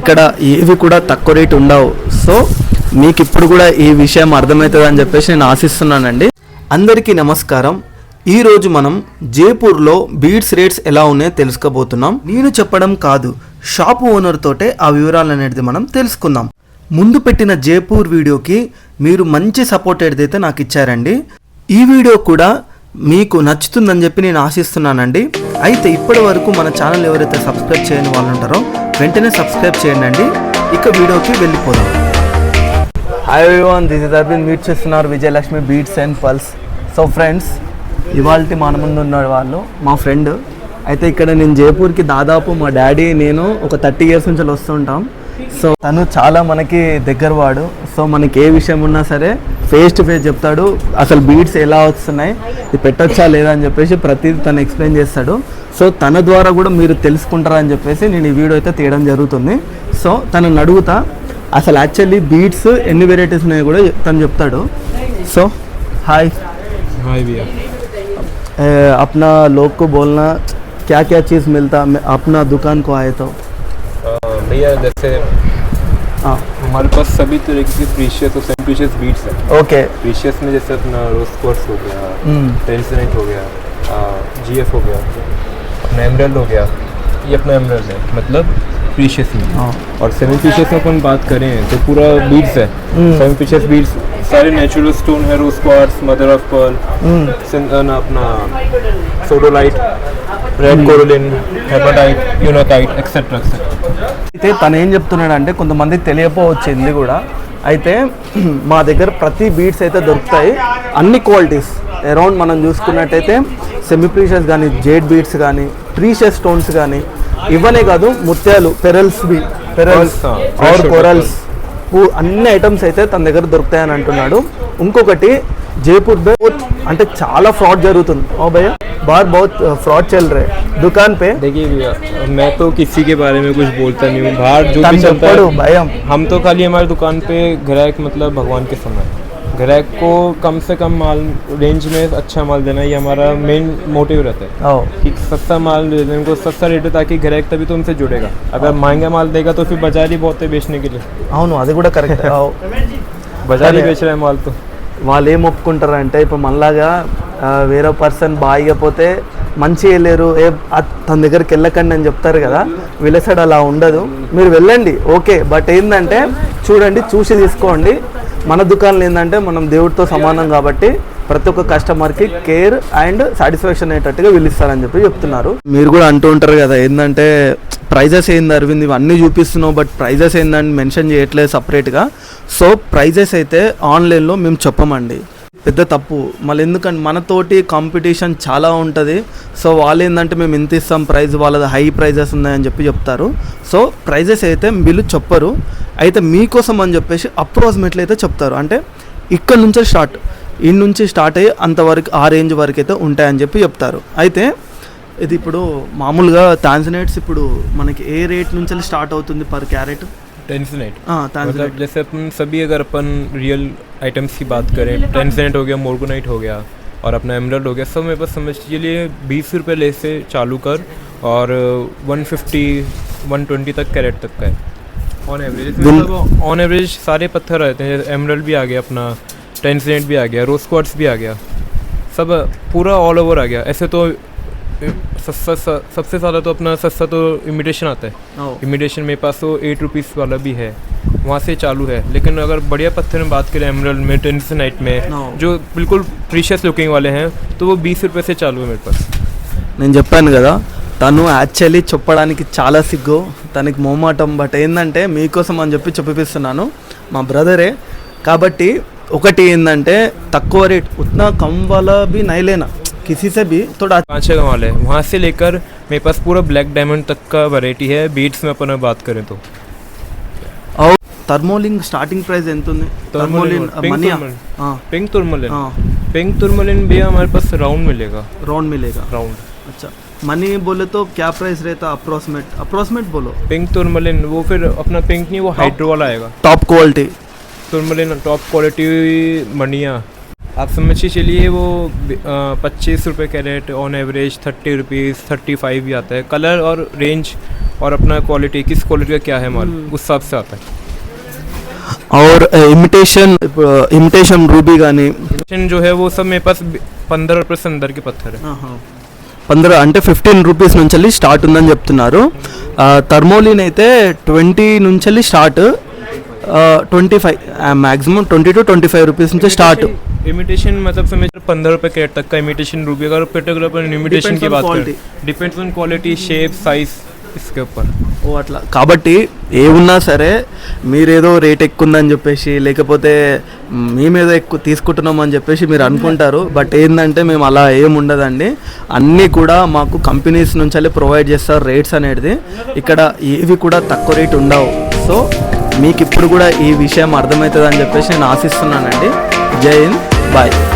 ఇక్కడ ఏవి కూడా తక్కువ రేట్ ఉండవు సో మీకు ఇప్పుడు కూడా ఈ విషయం అర్థమవుతుంది అని చెప్పేసి నేను ఆశిస్తున్నానండి అందరికీ నమస్కారం ఈరోజు మనం జైపూర్లో బీడ్స్ రేట్స్ ఎలా ఉన్నాయో తెలుసుకోబోతున్నాం నేను చెప్పడం కాదు షాప్ ఓనర్ తోటే ఆ వివరాలు అనేది మనం తెలుసుకుందాం ముందు పెట్టిన జైపూర్ వీడియోకి మీరు మంచి సపోర్ట్ ఏదైతే నాకు ఇచ్చారండి ఈ వీడియో కూడా మీకు నచ్చుతుందని చెప్పి నేను ఆశిస్తున్నానండి అయితే ఇప్పటి వరకు మన ఛానల్ ఎవరైతే సబ్స్క్రైబ్ చేయని వాళ్ళు ఉంటారో వెంటనే సబ్స్క్రైబ్ చేయండి ఇక వీడియోకి వెళ్ళిపోదాం హాయ్ వన్ దిస్ ఇస్ అర్బిన్ మీట్ చేస్తున్నారు Vijayalakshmi beats and pulse so friends ఇవాళ మన ముందు ఉన్న వాళ్ళు మా ఫ్రెండ్ అయితే ఇక్కడ నేను జైపూర్కి దాదాపు మా డాడీ నేను ఒక థర్టీ ఇయర్స్ నుంచి వస్తుంటాం సో తను చాలా మనకి దగ్గర వాడు సో మనకి ఏ విషయం ఉన్నా సరే ఫేస్ టు ఫేస్ చెప్తాడు అసలు బీట్స్ ఎలా వస్తున్నాయి ఇది పెట్టొచ్చా లేదా అని చెప్పేసి ప్రతిదీ తను ఎక్స్ప్లెయిన్ చేస్తాడు సో తన ద్వారా కూడా మీరు తెలుసుకుంటారని చెప్పేసి నేను ఈ వీడియో అయితే తీయడం జరుగుతుంది సో తనని అడుగుతా అసలు యాక్చువల్లీ బీట్స్ ఎన్ని వెరైటీస్ ఉన్నాయో కూడా తను చెప్తాడు సో హాయ్ హాయ్ అప్నా లోక్ బోల్నా క్యా క్యా చీజ్ మిల్తా అప్నా मिलता ఆయతో भैया जैसे हाँ हमारे पास सभी तरीके की प्रीशियस और प्रीशियस बीट्स हैं ओके प्रीशियस में जैसे अपना रोज कोर्स हो गया टेंसनेट हम्म। हो गया जी एफ हो गया अपना एमरल हो गया ये अपना एमरल है मतलब पीसेस में हाँ और सेवन पीसेस में अपन बात करें तो पूरा बीट्स है सेवन पीसेस बीट्स सारे नेचुरल स्टोन है rose quartz mother of pearl अपना sodalite red కోరులిన్ hematite unakite etcetera etcetera అయితే తను ఏం చెప్తున్నాడంటే కొంతమందికి తెలియపోవచ్చింది కూడా అయితే మా దగ్గర ప్రతి బీట్స్ అయితే దొరుకుతాయి అన్ని క్వాలిటీస్ అరౌండ్ మనం చూసుకున్నట్టయితే సెమీ ప్రీషియస్ కానీ జేడ్ బీట్స్ కానీ ప్రీషియస్ స్టోన్స్ కానీ ఇవనే గాదు ముత్యాలు పెరల్స్ వీ పెరల్స్ తోర్ కోరల్స్ పూర్ అన్ని ఐటమ్స్ అయితే తన దగ్గర దొరుకుతాయని అంటున్నాడు ఇంకొకటి జైపూర్ దట్ అంటే చాలా ఫ్రాడ్ జరుగుతుంది ఓ బాయ్ బార్ బहोत फ्रॉड चल रहा है दुकान पे देखिए भैया मैं तो किसी के बारे में कुछ बोलता नहीं हूं भार जो भी चलता हो भाई हम तो खाली हमारे दुकान पे ग्राहक मतलब भगवान के समान ग्राहक को कम से कम माल रेंज में अच्छा माल देना ये हमारा मेन मोटिव रहता है कि सस्ता माल दे दें उनको सस्ता रेट ताकि ग्राहक तभी तो उनसे जुड़ेगा अगर महंगा माल देगा तो फिर बाजार ही बहुत है बेचने के लिए అవును అది కూడా కరెక్ట్ बाजार ही बेच रहा है माल तो వాళ్ళు ఏం ఒప్పుకుంటారు అంటే ఇప్పుడు మనలాగా ఆ, వేరే పర్సన్ బాగపోతే మంచి వెళ్ళారు ఏ ఆ తన దగ్గరికి వెళ్ళకండి అని చెప్తారు కదా వీళ్ళ సైడ్ అలా ఉండదు మీరు వెళ్ళండి ఓకే బట్ ఏంటంటే చూడండి చూసి తీసుకోండి మన దుకాణంలో ఏంటంటే మనం దేవుడితో సమానం కాబట్టి ప్రతి ఒక్క కస్టమర్కి కేర్ అండ్ సాటిస్ఫాక్షన్ అయ్యేటట్టుగా వీళ్ళు ఇస్తారని చెప్పి చెప్తున్నారు మీరు కూడా అంటూ ఉంటారు కదా ఏంటంటే ప్రైజెస్ ఏంది అరవింద్ ఇవన్నీ చూపిస్తున్నావు బట్ ప్రైజెస్ ఏందని మెన్షన్ చేయట్లేదు సపరేట్గా సో ప్రైజెస్ అయితే ఆన్లైన్లో మేము చెప్పమండి పెద్ద తప్పు మళ్ళీ ఎందుకంటే మనతోటి కాంపిటీషన్ చాలా ఉంటుంది సో వాళ్ళు ఏంటంటే మేము ఇంత ఇస్తాం ప్రైజ్ వాళ్ళది హై ప్రైజెస్ ఉన్నాయని చెప్పి చెప్తారు సో ప్రైజెస్ అయితే బిల్లు చెప్పరు అయితే మీ కోసం అని చెప్పేసి అప్రోజ్మెంట్ లైతే చెప్తారు అంటే ఇక్క నుంచి షార్ట్ ఇన్ని నుంచి స్టార్ట్ అయ్యి అంతవరకు ఆ రేంజ్ వరకైతే ఉంటాయని చెప్పి చెప్తారు అయితే ఇది ఇప్పుడు మామూలుగా డైమండ్స్ ఇప్పుడు మనకి ఏ రేట్ నుంచి స్టార్ట్ అవుతుంది per carat డైమండ్స్ ఆ డైమండ్స్ सबी अगर अपन रियल आइटम्स की बात करें डायमंड हो गया मोरगोनाइट हो गया और अपना एमराल्ड हो गया तो मेरे पास समझ लीजिए लिए ₹20 लेते चालू कर और 150 uh, 120 तक कैरेट तक का है ऑन एवरेज ऑन एवरेज सारे पत्थर रहते हैं एमरल भी आ गया अपना टेंसनेट भी आ गया रोज क्वार्ट्स भी आ गया सब पूरा ऑल ओवर आ गया ऐसे तो सबसे ज़्यादा तो अपना सस्ता तो इमिटेशन आता है इमिटेशन मेरे पास तो एट रुपीज़ वाला भी है वहाँ से चालू है लेकिन अगर बढ़िया पत्थर में बात करें एमरल में टेंसनाइट में जो बिल्कुल प्रीशियस लुकिंग वाले हैं तो वो बीस रुपये से चालू है मेरे पास नहीं जब చెప్పాను गया తను యాక్చువల్లీ చెప్పడానికి చాలా సిగ్గు తనకి మోమాటం బట్ ఏంటంటే మీకోసం అని చెప్పి చెప్పిపిస్తున్నాను మా బ్రదరే కాబట్టి ఒకటి ఏంటంటే తక్కువ రేట్ ఉత్నా కమ్ బి నైలేనా किसी से भी थोड़ा पाँचे का माल है वहाँ से लेकर मेरे पास पूरा ब्लैक डायमंड तक का वैरायटी है बीट्स में अपन बात करें तो और थर्मोलिंग स्टार्टिंग प्राइस तो थर्मोलिन मनिया हां पिंक थर्मोलिन हां पिंक थर्मोलिन भी हमारे पास राउंड मिलेगा राउंड मिलेगा राउंड अच्छा मनी बोले तो क्या प्राइस रहता अप्रोक्सीमेट अप्रोक्सीमेट बोलो पिंक तुरमलिन वो फिर अपना पिंक नहीं वो हाइड्रो वाला आएगा top quality tourmaline top quality मनिया आप समझिए चलिए वो पच्चीस रुपये carat on average thirty rupees thirty five भी आता है कलर और रेंज और अपना क्वालिटी किस क्वालिटी का क्या है माल हम्म। उस हिसाब से आता है और इमिटेशन इमिटेशन रूबी गाने इमिटेशन जो है वो सब मेरे पास पंद्रह रुपये से अंदर के पत्थर है हाँ हाँ పంద్ర అంటే ఫిఫ్టీన్ రూపీస్ నుంచి స్టార్ట్ ఉందని చెప్తున్నారు థర్మోలిన్ అయితే ట్వంటీ నుంచి వెళ్ళి start twenty five maximum twenty two twenty five rupees నుంచి స్టార్ట్ ఇమిటేషన్ మతలబ్ సమేత పందర రూపాయ కేట్ ఇమిటేషన్ రూపీ గారు పెట్టగల ఇమిటేషన్ కి bath depends on quality shape size ఓ అట్లా కాబట్టి ఏ ఉన్నా సరే మీరేదో రేట్ ఎక్కువ ఉందని చెప్పేసి లేకపోతే మేమేదో ఎక్కువ తీసుకుంటున్నాం అని చెప్పేసి మీరు అనుకుంటారు బట్ ఏంటంటే మేము అలా ఏం ఉండదండి అన్నీ కూడా మాకు కంపెనీస్ నుంచి ప్రొవైడ్ చేస్తారు రేట్స్ అనేది ఇక్కడ ఏవి కూడా తక్కువ రేట్ ఉండవు సో మీకు ఇప్పుడు కూడా ఈ విషయం అర్థమవుతుంది అని చెప్పేసి నేను ఆశిస్తున్నానండి జై హింద్ బాయ్